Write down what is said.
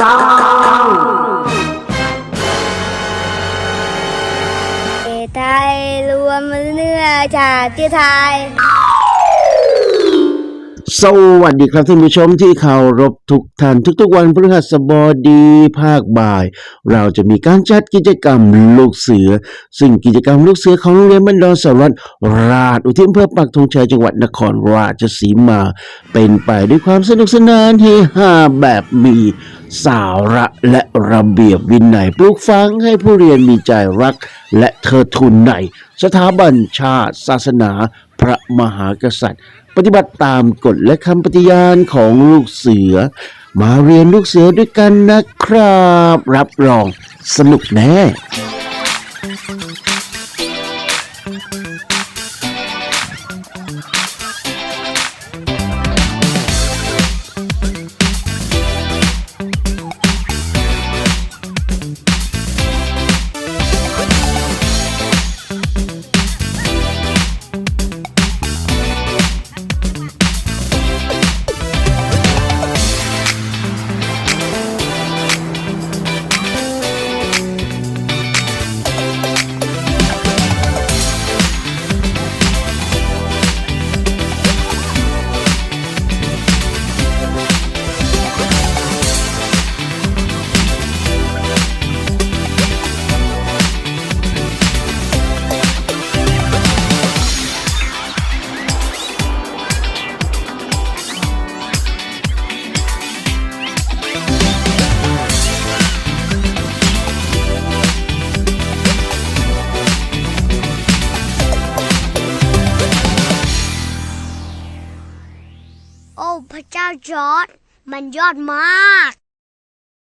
ก้าวไทยรวมเนื้อชาติไทย สวัสดีครับท่านผู้ชมที่เคารพทุกท่านทุกๆวันพฤหัสบดีภาคบ่าย เราจะมีการจัดกิจกรรมลูกเสือ ซึ่งกิจกรรมลูกเสือของโรงเรียนบ้านดอนสวัสดิ์ราชอุทิศอำเภอปักธงชัยจังหวัดนครราชสีมา เป็นไปด้วยความสนุกสนานเฮฮาแบบมี สาระและระเบียบวินัยปลูกฝังให้ผู้เรียนมีใจรักและเทิดทุนในสถาบันชาติ ศาสนา พระมหากษัตริย์ ปฏิบัติตามกฎและคำปฏิญาณของลูกเสือ มาเรียนลูกเสือด้วยกันนะครับ รับรองสนุกแน่ พระเจ้าจอร์ดมันยอดมาก